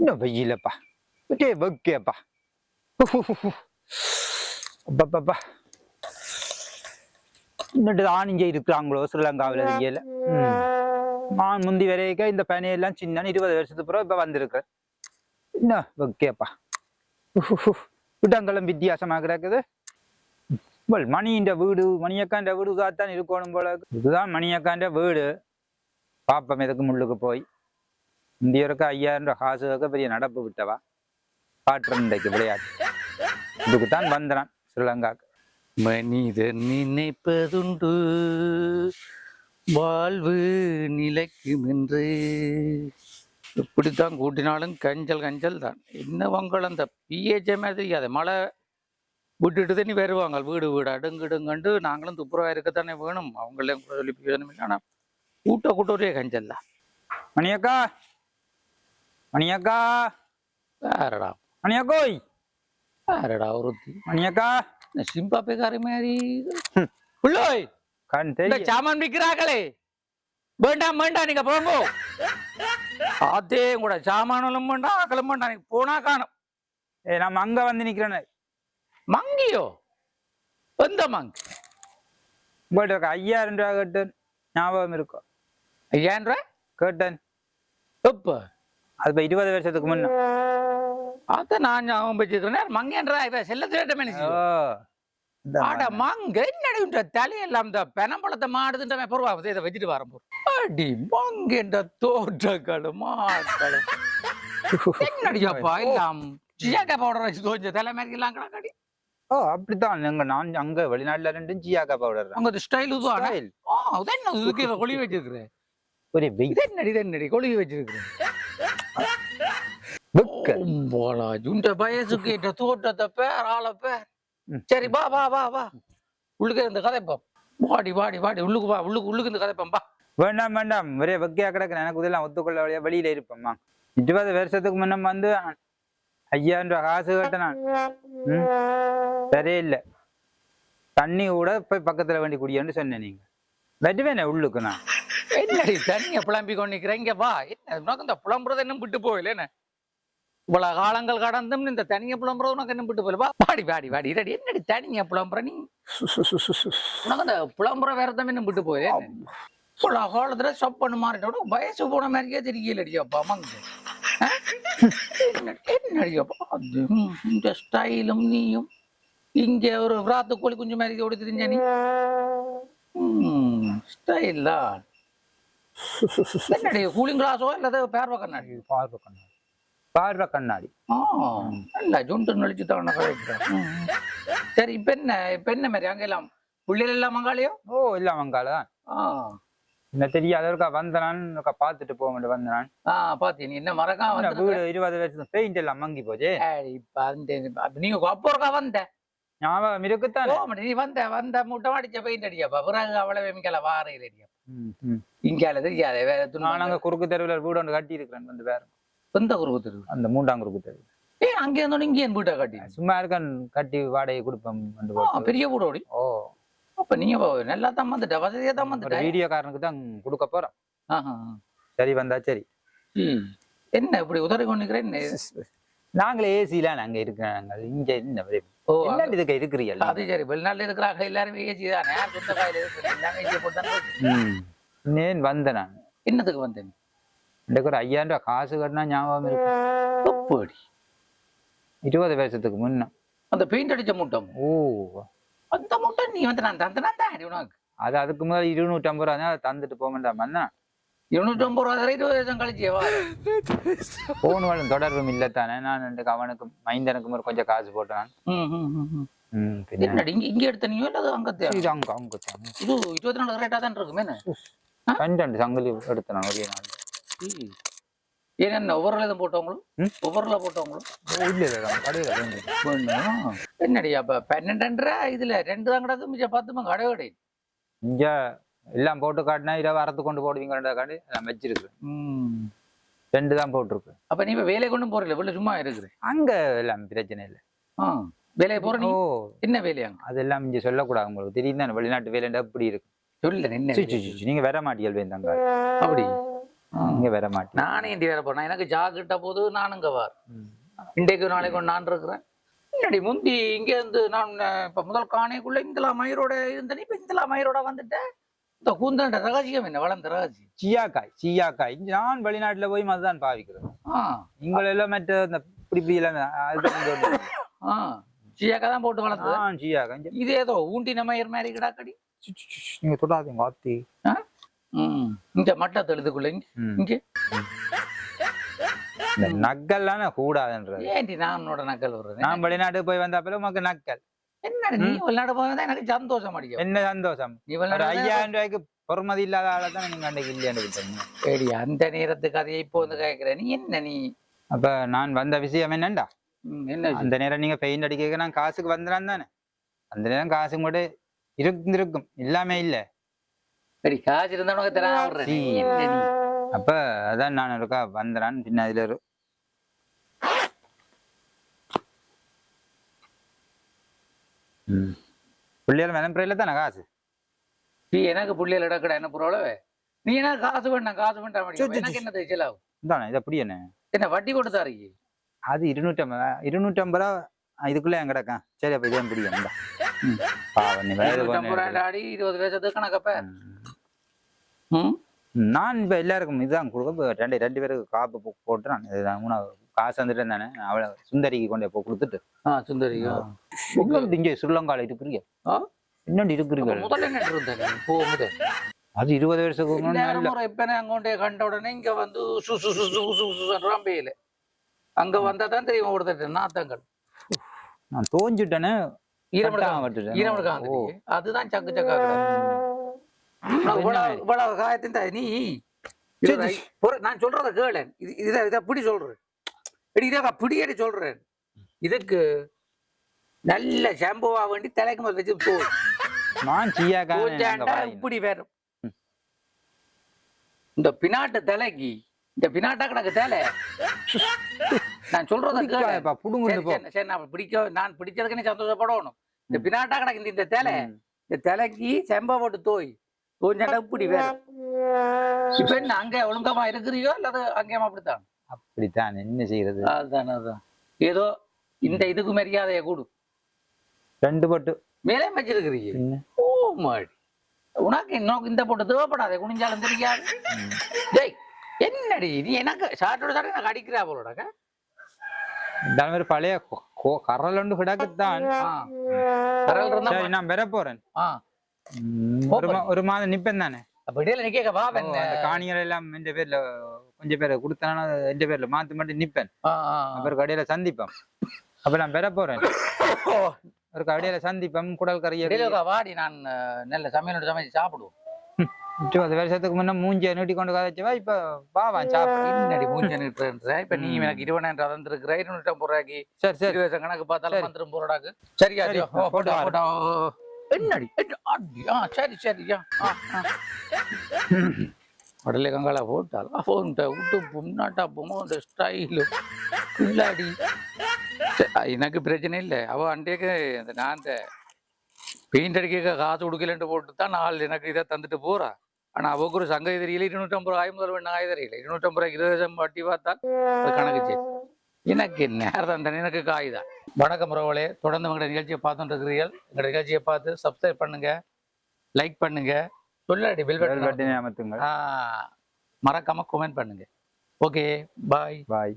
இன்னும் வெயிலப்பா விட்டே வெக்கேப்பா அப்பப்பா இன்னட்டு இங்கே இருக்கிறாங்களோ ஸ்ரீலங்காவில் இங்கேல நான் முந்தி வரைக்கும் இந்த பனையெல்லாம் சின்ன இருபது வருஷத்துக்கு பிறகு இப்போ வந்திருக்கிறேன் என்ன வெக்கேப்பா இடங்களும் வித்தியாசமாக கிடக்குது வல் மணியின் வீடு மணியக்காண்ட வீடு தான் இருக்கணும் போல. இதுதான் மணியக்காண்ட வீடு பாப்பம் எதுக்கு முள்ளுக்கு போய் இந்தியருக்கு ஐயாயிரம் ரூபாய் பெரிய நடப்பு விட்டவா? இன்றைக்கு விளையாட்டு. இதுக்கு தான் வந்தனான் ஸ்ரீலங்காக்கு. மனிதர் நினைப்பதுண்டு வாழ்வு நிலைக்கும் என்று இப்படித்தான் கூட்டினாலும் கஞ்சல் கஞ்சல் தான். என்ன வங்கள் அந்த பிஹெச்எம் தெரியாது. மழை விட்டுட்டு தண்ணி வருவாங்க. வீடு வீடு அடுங்கிடுங்கண்டு நாங்களும் துப்புரவா இருக்கத்தானே வேணும். அவங்களையும் கூட சொல்லி பிரயோஜனம் இல்லை ஆனால் கூட்ட கூட்ட ஒரே கஞ்சல் தான். மணியக்கா மணியக்கா. வேறடா மணியக்கோய். வேறடா ஒருத்தி? மணியக்கா. என்ன சிம்பாப்பேக்காரி மாதிரி பிள்ளோய் கண் இந்த தெரியும். சாமான் விற்கிறாங்களே வேண்டாம் வேண்டாம் நீங்க போங்க அதே கூட சாமானும் வேண்டாம் ஆக்களும் வேண்டாம் நீங்க போனா காணும். ஏ நம்ம அங்க வந்து நிக்கிறேன் மங்கியோ? எந்த மங்கி? உங்கள்கிட்ட ஐயாயிரம் ரூபாய் கேட்டேன். ஞாபகம் இருக்கும் ஐயாயிரம் ரூபாய்? கேட்டேன். எப்ப? அது இப்போ இருபது வருஷத்துக்கு முன்ன. அத நான் ஞாபகம் வச்சிருக்கிறேன் மங்கேன்றா இவ செல்ல தேட்ட மனுஷி. ஓ. இந்த ஆட மங்க என்னடி தலையெல்லாம் இந்த பெனம்பழத்தை மாடுதுன்ற பொருவா? இதை வச்சுட்டு வர போறோம் அடி மங்கேன்ற தோற்றங்களும் மாக்களும் என்னடியாப்பா எல்லாம்? ஜியாக்கா பவுடர் வச்சு தோஞ்ச தலை மாதிரி எல்லாம் கிடக்கடி. ஓ அப்படித்தான். எங்க நான் அங்க வெளிநாட்டுல ரெண்டும் ஜியாக்கா பவுடர் அங்க ஸ்டைல் இதுவான ஸ்டைல் ஆ அது என்ன இதுக்கு இவ கொழி வச்சிருக்கிறேன் ஒரு என்னடி என்னடி? கொழி வச்சிருக்கிறேன் ஜுண்ட வயசுக்கு ஏற்ற தோட்டத்தை பேர் ஆள பேர். ம். சரி வா வா வா வா. உள்ளுக்கு இந்த கதைப்போம். வாடி வாடி வாடி. உள்ளுக்கு வா உள்ளுக்கு உள்ளுக்கு இந்த கதைப்போம் வா. வேண்டாம் வேண்டாம். ஒரே வெக்கையா கிடக்கு எனக்கு இதெல்லாம் ஒத்துக்கொள்ள வழியா வெளியில இருப்பேம்மா. இருபது வருஷத்துக்கு முன்ன வந்து ஐயாயிரம் ரூபாய் காசு கட்டினான் சரியில்லை. தண்ணி கூட போய் பக்கத்துல வேண்டி குடியான்னு சொன்னேன் நீங்க. வெட்டுவேனே உள்ளுக்கு நான். என்னடி தண்ணிய புலம்பி கொண்டிருக்கிறேன் இங்க வா. என்ன உனக்கு இந்த புலம்புறது இன்னும் விட்டு போகல என்ன? இவ்வளவு காலங்கள் கடந்தும் இந்த தனிய புலம்புறது உனக்கு இன்னும் விட்டு போகல. வா பாடி பாடி பாடி இரடி என்னடி தனிய புலம்புற நீ? உனக்கு அந்த புலம்புற வேறதம் இன்னும் விட்டு போகல இவ்வளவு காலத்துல ஸ்டாப் பண்ண மாறிட்டோட வயசு போன மாதிரியே தெரியலடி அப்பா ஆ? என்னடி அப்பா? அது இந்த ஸ்டைலும் நீயும். இங்க ஒரு விராத்து கோழி குஞ்சு மாதிரி ஓடி தெரிஞ்ச நீ. ஸ்டைல்? தான் என்னடி கூலிங் கிளாஸோ இல்லது பேர்வ கண்ணாடி? பார்வை கண்ணாடி. பார்வை கண்ணாடி. இல்ல ஜுண்டு நொழிச்சு தான் சரி இப்ப என்ன இப்ப என்ன மாதிரி அங்க எல்லாம் புள்ளிகள் எல்லாம் மங்காளியோ ஓ இல்ல அவங்கால தான் என்ன தெரியாது இருக்கா வந்தனான் இருக்கா பார்த்துட்டு போக வேண்டிய வந்தனான். ஆ பாத்தி நீ என்ன மறக்காம வீடு இருபது வருஷம் பெயிண்ட் எல்லாம் மங்கி போச்சு. நீங்க அப்போ இருக்கா வந்த? ஞாபகம் இருக்குத்தானே நீ வந்த வந்த முட்டை அடிச்ச பெயிண்ட் அடியாப்பா பிறகு அவ்வளவு மிக்கல வாரையில் ம். இங்கால தெரியாது வேற குறுக்கு தெருவில் வீடு ஒன்று கட்டி இருக்கிறேன் வந்து வேற. சொந்த குறுக்கு தெரு அந்த மூன்றாம் குறுக்கு தெரு ஏ அங்கே இருந்தோம் இங்கே வீட்டை கட்டி. சும்மா இருக்கான் கட்டி வாடகை கொடுப்போம் பெரிய வீடு ஓடி. ஓ. அப்ப நீங்க நல்லா தான் வந்துட்ட வசதியா தான் வந்துட்ட. வீடியோக்காரனுக்கு தான் கொடுக்க போறோம். சரி வந்தா சரி. என்ன இப்படி உதறி கொண்டிருக்கிறேன் நாங்களே ஏசிலாம் அங்க இருக்கிறாங்க இங்க என்ன ஓ என்ன இதுக்கு அது சரி வெளிநாட்டுல இருக்கிறாங்க எல்லாரும் ஏசி தான். நேன் வந்தேன் நான். என்னத்துக்கு வந்தேன்? எனக்கு ஒரு ஐயாயிரம் ரூபாய் காசு கட்டினா ஞாபகம் இருக்கு. இருபது வருஷத்துக்கு முன்ன. அந்த பெயிண்ட் அடிச்ச மூட்டம். ஓ. அந்த மூட்டை நீ வந்து நான் தந்தனா தான் உனக்கு. அது அதுக்கு முதல்ல இருநூற்றி ஐம்பது ரூபா அதை தந்துட்டு போக வேண்டாம் வந்தேன் இருநூற்றி ஐம்பது ரூபா தர இருபது வருஷம் கழிச்சு வா. போன் வாழும் தொடர்பும் இல்லத்தானே. நான் ரெண்டு அவனுக்கும் மைந்தனுக்கும் ஒரு கொஞ்சம் காசு போட்டான். என்னடி இங்க இங்க எடுத்த நீயோ இல்ல அங்க இது அங்க அங்க. இது இருபத்தி நாலு ரேட்டா தான் இருக்குமே? ரெண்டு சங்கிலி எடுத்தேன் ஒரே நாள். ம். ஏன் என்ன ஒவ்வொரு இதும் போட்டவங்களும்? ஒவ்வொருல போட்டவங்களும்? இல்ல. என்னடி அப்ப பன்னெண்டரை இதுல ரெண்டு தான் கிடக்கு மிச்சம் பத்து மங்க கடை கடை இங்க எல்லாம் போட்டு காட்டினா இரவு அறுத்து கொண்டு போடுவீங்க காட்டி நான் வச்சிருக்கு. ரெண்டு தான் போட்டிருக்கு. அப்ப நீ இப்ப வேலையை கொண்டும் போறல வெளில சும்மா இருக்குது அங்க எல்லாம் பிரச்சனை இல்லை. ஆ. வேலையை போற நீ? என்ன வேலையாங்க அதெல்லாம் இங்க சொல்லக்கூடாது உங்களுக்கு. தெரியும் தானே வெளிநாட்டு வேலைண்டா எப்படி இருக்கு. சொல்ல என்ன நீங்க வர மாட்டீங்க வேந்தாங்க அப்படி? இங்க வர மாட்டேன் நானே இண்டி வேற போறேன். எனக்கு ஜாக்கிட்ட போது நானுங்க வார் இன்றைக்கு நாளைக்கு நான் இருக்கிறேன். முன்னாடி முந்தி இங்க இருந்து நான் இப்ப முதல் காணைக்குள்ள இந்தலா மயிரோட இருந்தேன். இப்ப இந்தலா மயிரோட வந்துட்டேன். இந்த கூந்தல்ட ரகசியம் என்ன? வளர்ந்த ரகசியம். சீயாக்காய் சீயாக்காய். நான் வெளிநாட்டுல போய் அதுதான் பாவிக்கிறேன். இங்களை எல்லாம் மற்ற இந்த இப்படி இப்படி எல்லாம் சீயாக்கா தான் போட்டு வளர்த்தது. ஆ, சீயாக்காய். இங்க இது ஏதோ ஊண்டின மயிர் மாதிரி கிடாக்கடி நீங்க தொடாதீங்க ஆத்தி. இங்க மட்டை தெழுதுக்குள்ள இங்க. இந்த நக்கல்லாம் கூடாதுன்றது. ஏன்டி நான் உன்னோட நக்கல் வருது நான் வெளிநாட்டுக்கு போய் வந்தாப்பல உமக்கு நக்கல். என்னடி நீ வெளிநாடு போனதா எனக்கு சந்தோஷம் அடிக்கும். என்ன சந்தோஷம்? நீ ஒரு வெளிநாடு ஐயாயிரம் ரூபாய்க்கு பொறுமதி இல்லாத ஆளை தான் நீங்க அன்றைக்கு இல்லையான்னு ஏடி அந்த நேரத்துக்கு அதை இப்போ வந்து கேட்கிற நீ என்ன நீ? அப்ப நான் வந்த விஷயம் என்னண்டா? என்ன? அந்த நேரம் நீங்க பெயிண்ட் அடிக்க நான் காசுக்கு வந்துடான் தானே. அந்த நேரம் காசு கூட இருந்திருக்கும். இல்லாம இல்ல. சரி காசு இருந்தா உனக்கு தரேன். என்ன அப்ப அதான் நான் இருக்கா வந்துடான் பின்ன அதுல ஒரு ம். பிள்ளைகள் விளம்பரையில தானே காசு? நீ எனக்கு புள்ளியல் இடக்கடா என்ன பொருளவே நீ என்ன காசு வேண்டாம் காசு வேண்டாம் எனக்கு என்ன செலவு? தானே இது அப்படி என்ன? என்ன வட்டி கொடுத்தாரு அது இருநூற்றம்பது இருநூற்றம்பது? ரூபா இதுக்குள்ள என் கிடக்கேன். சரி அப்ப இதே பிடிக்கும் இருபது வருஷத்துக்கு கணக்கப்ப நான் இப்ப எல்லாருக்கும் இதுதான் கொடுக்க ரெண்டு ரெண்டு பேருக்கு காப்பு போட்டு நான் இதுதான் மூணாவது காசு வந்துட்டு தானே அவளை சுந்தரிக்கு கொண்டு போய் கொடுத்துட்டு ஆ சுந்தரியா இன்னொன்று இங்கே ஸ்ரீலங்கால இருக்கிறீங்க ஆ? இன்னொன்று இருக்கிறீங்க முதல்ல என்ன இருந்தேன் போகுது அது இருபது வருஷத்துக்கு முன்னாடி எப்பனே அங்கோண்டே கண்ட உடனே இங்க வந்து சு சு சு சு சு சுன்றான் பெய்யல அங்க வந்தா தான் தெரியும் கொடுத்துட்டு நாத்தங்கள் நான் தோஞ்சிட்டேன்னு அதுதான் சக்கு சக்கா இவ்வளவு காயத்தின் நீ நான் சொல்றத கேளு இது இதை இதை பிடி சொல்றேன் எடி இதை பிடி அடி சொல்றேன். இதுக்கு நல்ல ஷாம்புவா வேண்டி தலைக்கு மேல வச்சு போ. இப்படி வேறும் இந்த பினாட்டு தலைக்கு இந்த பினாட்டா கிடக்கு தலை. நான் சொல்றத சரி, நான் பிடிக்க நான் பிடிச்சதுக்கு நீ சந்தோஷப்படணும். இந்த பினாட்டா கிடக்கு இந்த- தலை. இந்த தலைக்கு செம்ப போட்டு தோய். தோஞ்சாண்டா இப்படி வேற. இப்ப என்ன அங்க ஒழுங்கமா இருக்கிறியோ அல்லது அங்கேயும் அப்படித்தான்? அப்படித்தான் என்ன செய்யறது அதான் அதான். ஏதோ இந்த இதுக்கு மரியாதையை கூடு. ரெண்டு பட்டு. மேலே வச்சிருக்கிறீங்க. ஓ மாடி. உனக்கு இன்னும் இந்த போட்டு தேவைப்படாதே குனிஞ்சாலும் தெரியாது டேய் என்னடி நீ எனக்கு ஷார்ட்டோட ஷார்ட் எனக்கு அடிக்கிறா போலடாக்க ஒரு பழைய கொ- கொ- கரலுண்டு கிடக்குத்தான். கரல் இருந்தா நான் பெற போறேன். ஒரு மாதம் நிப்பேன் தானே? அப்ப இடையில நிக்க காணிகள் எல்லாம் எந்த பேர்ல கொஞ்சம் பேரை கொடுத்தானா எந்த பேர்ல மாத்து மட்டும் நிப்பேன். அப்புறம் கடையில சந்திப்போம். அப்ப நான் பெற போறேன். ஒரு கடையில சந்திப்போம் குடல் கறியை வாடி நான் நல்ல சமையலோட சமைச்சு சாப்பிடுவோம். இருபது வருஷத்துக்கு முன்ன மூஞ்சிய நீட்டி கொண்டு கதைச்சவா இப்ப பாவான் சாப்பிடு. என்னடி மூஞ்ச நிட்டுற இப்ப நீ எனக்கு இருபதாயிரம் தந்திருக்கிற இருநூற்றம்பது ரூபாய்க்கு சரி சரி. வருஷம் கணக்கு பார்த்தாலும் சரி. வந்துரும் போறாக்கு சரியா. என்னடி? சரி சரியா உடலே கங்கால போட்டால் போன்ட்ட விட்டு புண்ணாட்டா போமோ அந்த ஸ்டைலு இல்லாடி எனக்கு பிரச்சனை இல்லை. அவ அண்டேக்கு அந்த நான் அந்த பெயிண்ட் அடிக்க காசு கொடுக்கலன்ட்டு போட்டு தான் நாள் எனக்கு இதை தந்துட்டு போகிறா ஆனா அவக்கு ஒரு சங்க தெரியல இருநூற்றம்பது ரூபாய் முதல் வேணும் ஆய தெரியல. இருநூற்றம்பது ரூபாய்க்கு இருபது லட்சம் வட்டி பார்த்தால் அது கணக்கு எனக்கு நேரம் தான் எனக்கு காய்தான் வணக்கம் உறவுகளே. தொடர்ந்து உங்களோட நிகழ்ச்சியை பார்த்துட்டு இருக்கிறீர்கள். எங்களோட நிகழ்ச்சியை பார்த்து சப்ஸ்கிரைப் பண்ணுங்க. லைக் பண்ணுங்க. சொல்லாடி பில் பட்டினை மறக்காம கமெண்ட் பண்ணுங்க. ஓகே பாய் பாய்